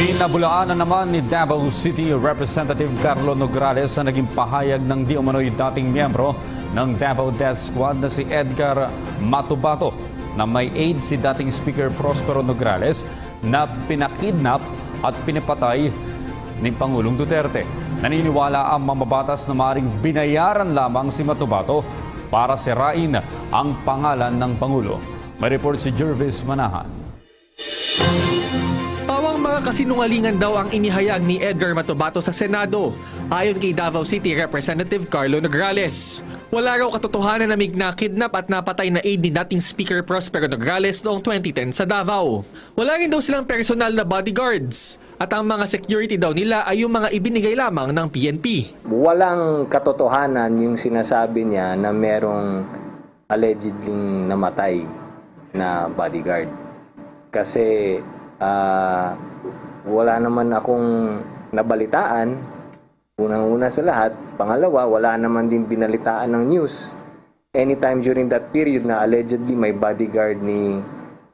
Pinabulaan na naman ni Davao City Representative Carlo Nograles sa naging pahayag ng di umano'y dating miyembro ng Davao Death Squad na si Edgar Matubato na may aid si dating Speaker Prospero Nograles na pinakidnap at pinapatay ni Pangulong Duterte. Naniniwala ang mamabatas na maaaring binayaran lamang si Matubato para sirain ang pangalan ng Pangulo. May report si Jervis Manahan. Pawang mga kasinungalingan daw ang inihayag ni Edgar Matubato sa Senado, ayon kay Davao City Representative Carlo Nograles. Wala raw katotohanan na may nakidnap at napatay na aide ni dating Speaker Prospero Nograles noong 2010 sa Davao. Wala rin daw silang personal na bodyguards at ang mga security daw nila ay yung mga ibinigay lamang ng PNP. walang katotohanan yung sinasabi niya na merong allegedly namatay na bodyguard. Kasi ah, wala naman akong nabalitaan. Unang-una sa lahat. Pangalawa, wala naman din binalitaan ng news. Anytime during that period na allegedly may bodyguard ni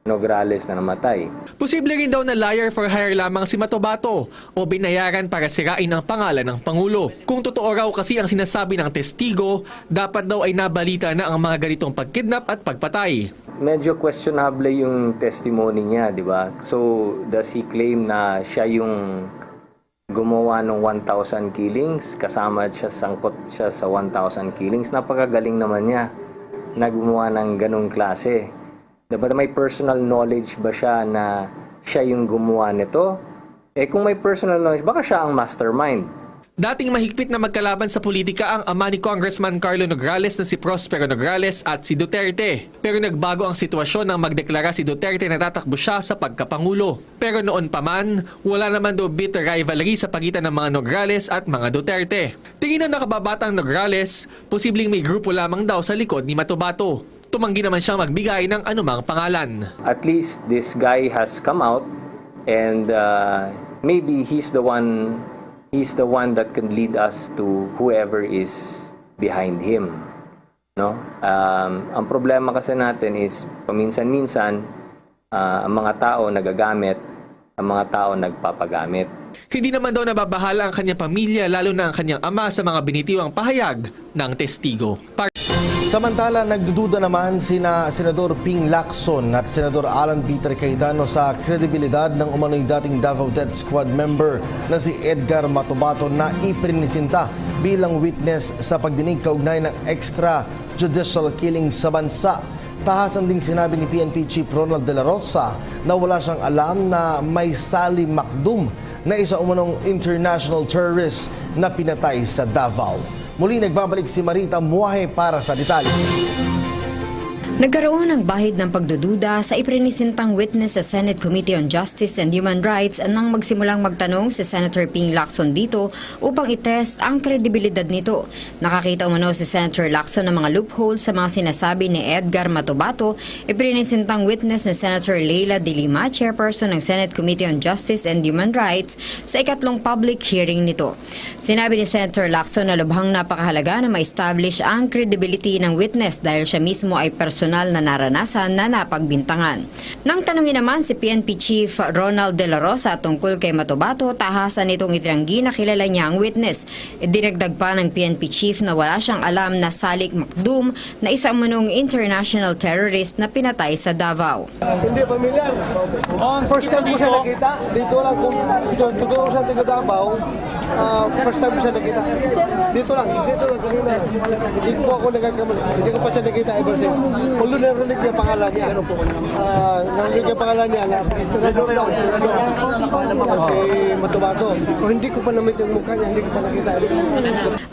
Nograles na namatay. Posible rin daw na liar for hire lamang si Matobato o binayaran para sirain ang pangalan ng Pangulo. Kung totoo raw kasi ang sinasabi ng testigo, dapat daw ay nabalita na ang mga ganitong pagkidnap at pagpatay. Medyo questionable yung testimony niya, di ba? So, does he claim na siya yung gumawa ng 1,000 killings, kasama siya, sangkot siya sa 1,000 killings? Napakagaling naman niya na gumawa ng ganong klase. Dapat may personal knowledge ba siya na siya yung gumawa nito? Eh kung may personal knowledge, baka siya ang mastermind. Dating mahigpit na magkalaban sa politika ang ama ni Congressman Carlo Nograles na si Prospero Nograles at si Duterte. Pero nagbago ang sitwasyon nang magdeklara si Duterte na tatakbo siya sa pagkapangulo. Pero noon pa man, wala naman daw bitter rivalry sa pagitan ng mga Nograles at mga Duterte. Tingin ng nakababatang Nograles, posibleng may grupo lamang daw sa likod ni Matubato. Tumanggi naman siyang magbigay ng anumang pangalan. at least this guy has come out and uh, maybe he's the one he's the one that can lead us to whoever is behind him no um, ang problema kasi natin is paminsan-minsan uh, ang mga tao nagagamit ang mga tao nagpapagamit Hindi naman daw nababahala ang kanyang pamilya lalo na ang kanyang ama sa mga binitiwang pahayag ng testigo. Par- Samantala, nagdududa naman sina Senador Ping Lacson at Senador Alan Peter Cayetano sa kredibilidad ng umano'y dating Davao Death Squad member na si Edgar Matubato na iprinisinta bilang witness sa pagdinig kaugnay ng extrajudicial killing sa bansa. Tahasan ding sinabi ni PNP Chief Ronald De La Rosa na wala siyang alam na may Sally Macdum na isa umanong international terrorist na pinatay sa Davao. Muli nagbabalik si Marita Muahe para sa detalye. Nagkaroon ng bahid ng pagdududa sa iprinisintang witness sa Senate Committee on Justice and Human Rights nang magsimulang magtanong si Senator Ping Lacson dito upang itest ang kredibilidad nito. Nakakita umano si Senator Lacson ng mga loopholes sa mga sinasabi ni Edgar Matubato, iprinisintang witness ni Senator Leila De Lima, chairperson ng Senate Committee on Justice and Human Rights, sa ikatlong public hearing nito. Sinabi ni Senator Lacson na lubhang napakahalaga na ma-establish ang credibility ng witness dahil siya mismo ay personal na naranasan na napagbintangan. Nang tanungin naman si PNP Chief Ronald De La Rosa tungkol kay Matubato, tahasan nitong itinanggi na kilala niya ang witness. Dinagdag pa ng PNP Chief na wala siyang alam na Salik Macdum na isang manong international terrorist na pinatay sa Davao. Hindi pamilyar. First time ko siya nakita. Dito lang kung kung totoo sa taga Davao. ah, first time ko siya nakita. Dito lang, dito lang kanina. Hindi po ako nagkakamali. Hindi ko pa siya nakita ever since. Although narinig niya pangalan niya. Ah, narinig niya pangalan niya na Redor lang. Kasi matubato. Kung hindi ko pa namit yung mukha niya, hindi ko pa nakita.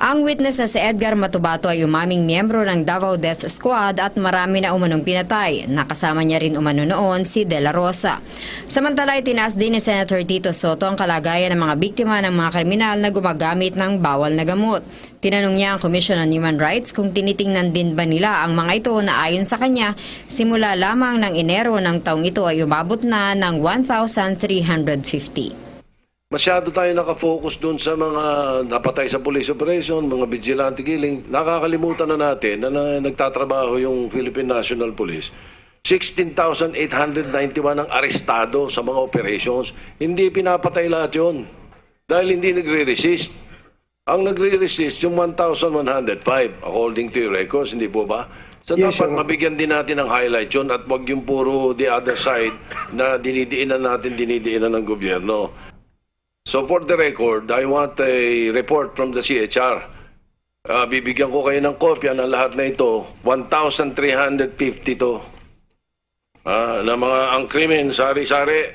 Ang witness na si Edgar Matubato ay umaming miyembro ng Davao Death Squad at marami na umanong pinatay. Nakasama niya rin umano noon si De La Rosa. Samantala, itinaas din ni Senator Tito Soto ang kalagayan ng mga biktima ng mga kriminal na gumagamit ng bawal na gamot. Tinanong niya ang Commission on Human Rights kung tinitingnan din ba nila ang mga ito na ayon sa kanya, simula lamang ng Enero ng taong ito ay umabot na ng 1,350. Masyado tayo nakafocus doon sa mga napatay sa police operation, mga vigilante killing. Nakakalimutan na natin na, na nagtatrabaho yung Philippine National Police 16,891 ang arestado sa mga operations. Hindi pinapatay lahat yun. Dahil hindi nagre-resist. Ang nagre-resist yung 1,105 according to your records, hindi po ba? So Yes, dapat Honor. mabigyan din natin ng highlight yun at wag yung puro the other side na dinidiinan natin, dinidiinan ng gobyerno. So for the record, I want a report from the CHR. Ah, bibigyan ko kayo ng kopya ng lahat na ito. 1,350 to. Ah, na mga ang krimen, sari-sari.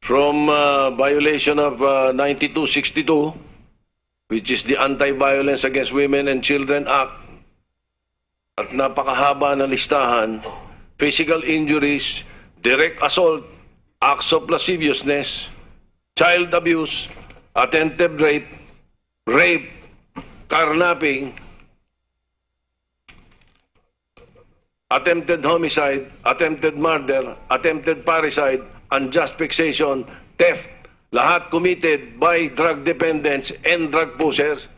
From ah, violation of ah, 9262, which is the Anti-Violence Against Women and Children Act, at napakahaba na listahan, physical injuries, direct assault, acts of lasciviousness, child abuse, attempted rape, rape, carnapping, attempted homicide, attempted murder, attempted parricide, unjust fixation, theft, lahat committed by drug dependents and drug pushers.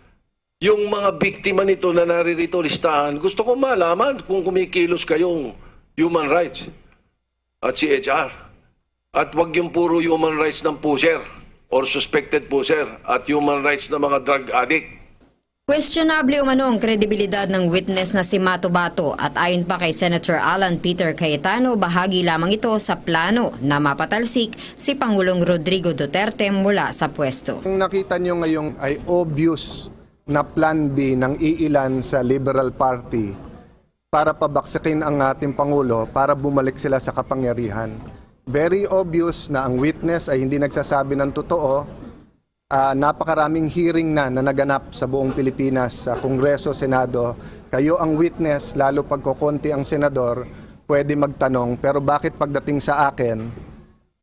Yung mga biktima nito na naririto listahan, gusto ko malaman kung kumikilos kayong human rights at CHR. At wag yung puro human rights ng pusher or suspected pusher at human rights ng mga drug addict. Questionable umano ang kredibilidad ng witness na si Mato Bato at ayon pa kay Senator Alan Peter Cayetano, bahagi lamang ito sa plano na mapatalsik si Pangulong Rodrigo Duterte mula sa pwesto. Ang nakita nyo ngayong ay obvious na plan B ng iilan sa Liberal Party para pabaksakin ang ating Pangulo para bumalik sila sa kapangyarihan. Very obvious na ang witness ay hindi nagsasabi ng totoo. Ah, napakaraming hearing na na naganap sa buong Pilipinas sa Kongreso, Senado. Kayo ang witness, lalo pag kukonti ang senador, pwede magtanong. Pero bakit pagdating sa akin,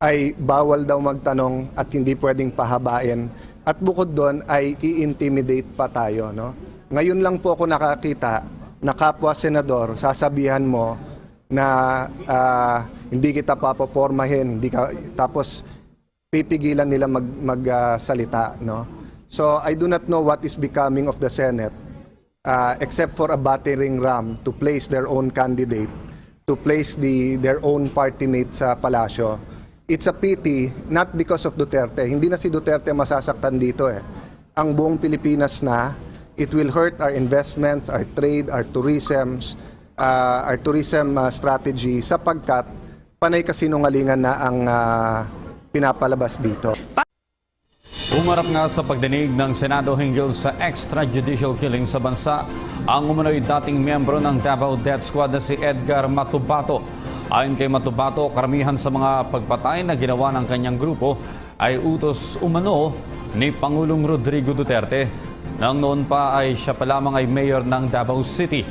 ay bawal daw magtanong at hindi pwedeng pahabain. At bukod doon ay i-intimidate pa tayo. No? Ngayon lang po ako nakakita na kapwa senador, sasabihan mo na ah, hindi kita papapormahin, hindi ka, tapos pipigilan nila mag magsalita, no? So I do not know what is becoming of the Senate uh, except for a battering ram to place their own candidate, to place the their own party mate sa palasyo. It's a pity not because of Duterte. Hindi na si Duterte masasaktan dito eh. Ang buong Pilipinas na it will hurt our investments, our trade, our tourism, uh, our tourism uh, strategy sapagkat panay kasinungalingan na ang uh, pinapalabas dito. Umarap nga sa pagdinig ng Senado hinggil sa extrajudicial killing sa bansa ang umano'y dating miyembro ng Davao Death Squad na si Edgar Matubato. Ayon kay Matubato, karamihan sa mga pagpatay na ginawa ng kanyang grupo ay utos umano ni Pangulong Rodrigo Duterte nang noon pa ay siya pa lamang ay mayor ng Davao City.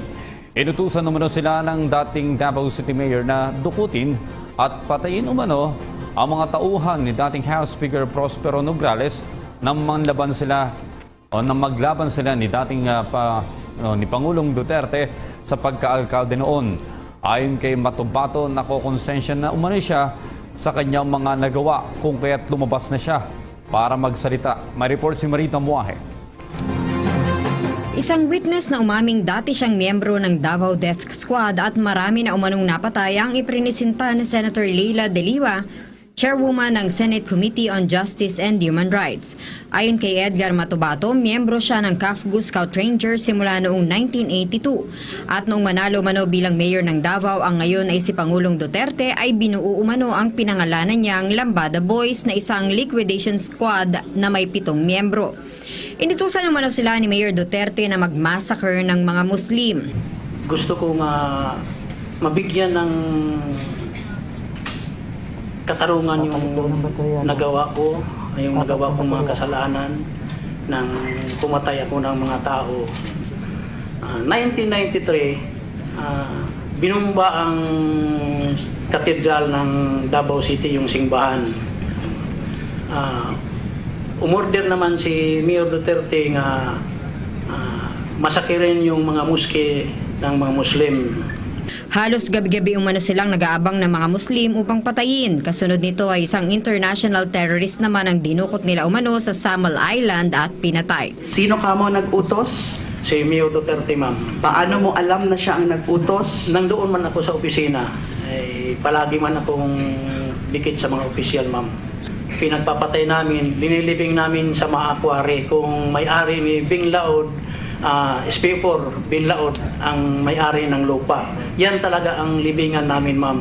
Inutusan umano sila ng dating Davao City Mayor na dukutin at patayin umano ang mga tauhan ni dating House Speaker Prospero Nograles nang manlaban sila o nang maglaban sila ni dating ah, pa, no, ni Pangulong Duterte sa pagkaalkalde noon. Ayon kay Matubato, nakokonsensya na umano siya sa kanyang mga nagawa kung kaya't lumabas na siya para magsalita. May report si Marita Muahe. Isang witness na umaming dati siyang miyembro ng Davao Death Squad at marami na umanong napatay ang iprinisinta ni Senator Leila De Liwa, chairwoman ng Senate Committee on Justice and Human Rights. Ayon kay Edgar Matubato, miyembro siya ng CAFGU Scout Ranger simula noong 1982. At noong manalo mano bilang mayor ng Davao ang ngayon ay si Pangulong Duterte ay binuo umano ang pinangalanan niyang Lambada Boys na isang liquidation squad na may pitong miyembro. Inutusan naman sila ni Mayor Duterte na magmassacre ng mga Muslim. gusto ko nga mabigyan ng katarungan yung nagawa ko, yung nagawa kong mga kasalanan nang pumatay ako ng mga tao. Ah, 1993, ah, binumba ang katedral ng Davao City, yung simbahan. Ah, umorder naman si Mayor Duterte nga ah, masakirin yung mga muske ng mga Muslim. Halos gabi-gabi umano silang nag-aabang ng mga Muslim upang patayin. Kasunod nito ay isang international terrorist naman ang dinukot nila umano sa Samal Island at pinatay. Sino ka mo nag-utos? si Mio Duterte, ma'am. Paano mo alam na siya ang nagputos? Nandoon man ako sa opisina, ay palagi man akong dikit sa mga opisyal, ma'am. Pinagpapatay namin, dinilibing namin sa mga akwari kung may-ari ni Bing Laod, ah, SP4 Bing Laod, ang may-ari ng lupa. Yan talaga ang libingan namin, ma'am,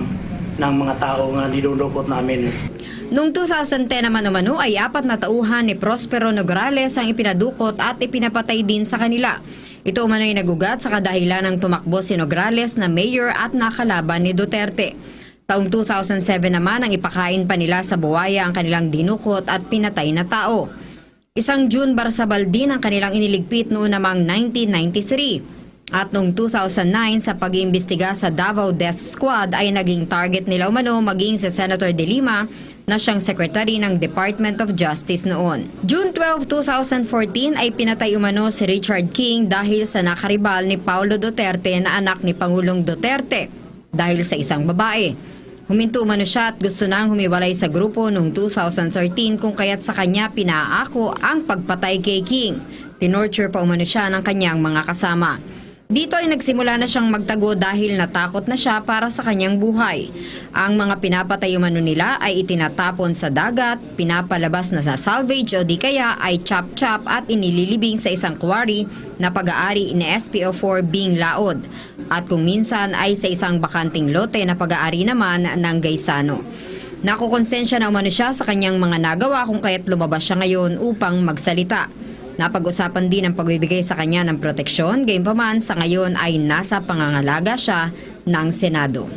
ng mga tao nga nilulukot namin. Noong 2010 naman umano ay apat na tauhan ni Prospero Nograles ang ipinadukot at ipinapatay din sa kanila. Ito umano ay nagugat sa kadahilan ng tumakbo si Nograles na mayor at nakalaban ni Duterte. Taong 2007 naman ang ipakain pa nila sa buwaya ang kanilang dinukot at pinatay na tao. Isang June Barsabal din ang kanilang iniligpit noon namang 1993. At noong 2009 sa pag-iimbestiga sa Davao Death Squad ay naging target nila umano maging si Senator De Lima na siyang secretary ng Department of Justice noon. June 12, 2014 ay pinatay umano si Richard King dahil sa nakaribal ni Paulo Duterte na anak ni Pangulong Duterte dahil sa isang babae. Huminto umano siya at gusto nang humiwalay sa grupo noong 2013 kung kaya't sa kanya pinaako ang pagpatay kay King. Tinorture pa umano siya ng kanyang mga kasama. Dito ay nagsimula na siyang magtago dahil natakot na siya para sa kanyang buhay. Ang mga pinapatay umano nila ay itinatapon sa dagat, pinapalabas na sa salvage o di kaya ay chop-chop at inililibing sa isang quarry na pag-aari ni SPO4 Bing Laod. At kung minsan ay sa isang bakanting lote na pag-aari naman ng Gaisano. Nakukonsensya na umano siya sa kanyang mga nagawa kung kaya't lumabas siya ngayon upang magsalita. Napag-usapan din ang pagbibigay sa kanya ng proteksyon, gayunpaman sa ngayon ay nasa pangangalaga siya ng Senado.